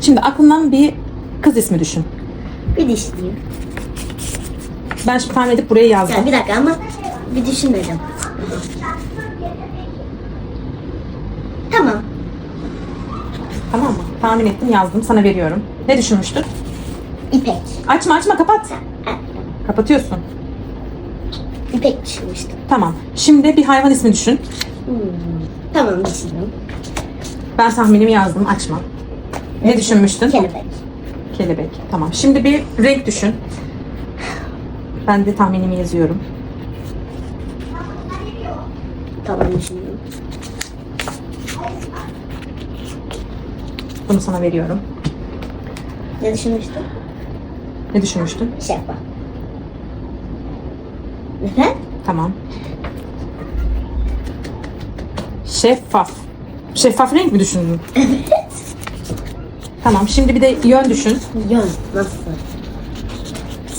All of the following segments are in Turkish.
Şimdi aklından bir kız ismi düşün. Bir dişliyim. Ben şimdi tahmin edip buraya yazdım. Ya bir dakika ama bir düşünmedim. Tamam. Tamam mı? Tahmin ettim yazdım. Sana veriyorum. Ne düşünmüştün? İpek. Açma açma kapat. Ha, Kapatıyorsun. İpek düşünmüştüm. Tamam. Şimdi bir hayvan ismi düşün. Hmm. Tamam düşündüm. Ben tahminimi yazdım. Açma. Ne düşünmüştün? Kelebek. Kelebek. Tamam. Şimdi bir renk düşün. Ben de tahminimi yazıyorum. Tamam düşündüm. Bunu sana veriyorum. Ne düşünmüştüm? Ne düşünmüştün? Şeffaf. Neden? Tamam. Şeffaf. Şeffaf renk mi düşündün? Evet. Tamam. Şimdi bir de yön düşün. Yön. Nasıl?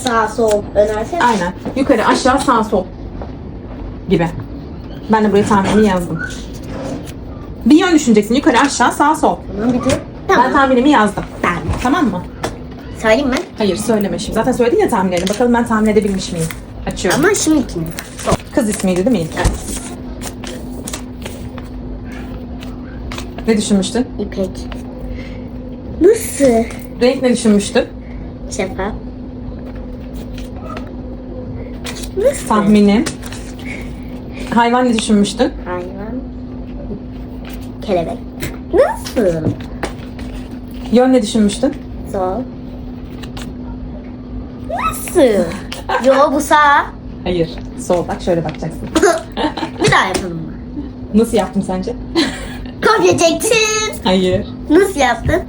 Sağ sol önersen. Aynen. Yukarı aşağı sağ sol. Gibi. Ben de buraya tahminimi yazdım. Bir yön düşüneceksin. Yukarı aşağı sağ sol. Tamam bir. Ben Tamam. tahminimi yazdım. Tamam. Tamam mı? Söyleyeyim mi? Hayır söyleme şimdi. Zaten söyledin ya tahminlerini. Bakalım ben tahmin edebilmiş miyim? Açıyorum. Ama şimdikini. Kız ismiydi değil mi ilk? Ne düşünmüştün? İpek. Nasıl? Renk ne düşünmüştün? Şeffaf. Nasıl? Tahminim. Hayvan ne düşünmüştün? Hayvan. Kelebek. Nasıl? Yön ne düşünmüştün? Sol. Nasıl? Yo bu sağ. Hayır. Sol. Bak şöyle bakacaksın. bir daha yapalım mı? Nasıl yaptım sence? Kopya çektin. Hayır. Nasıl yaptın?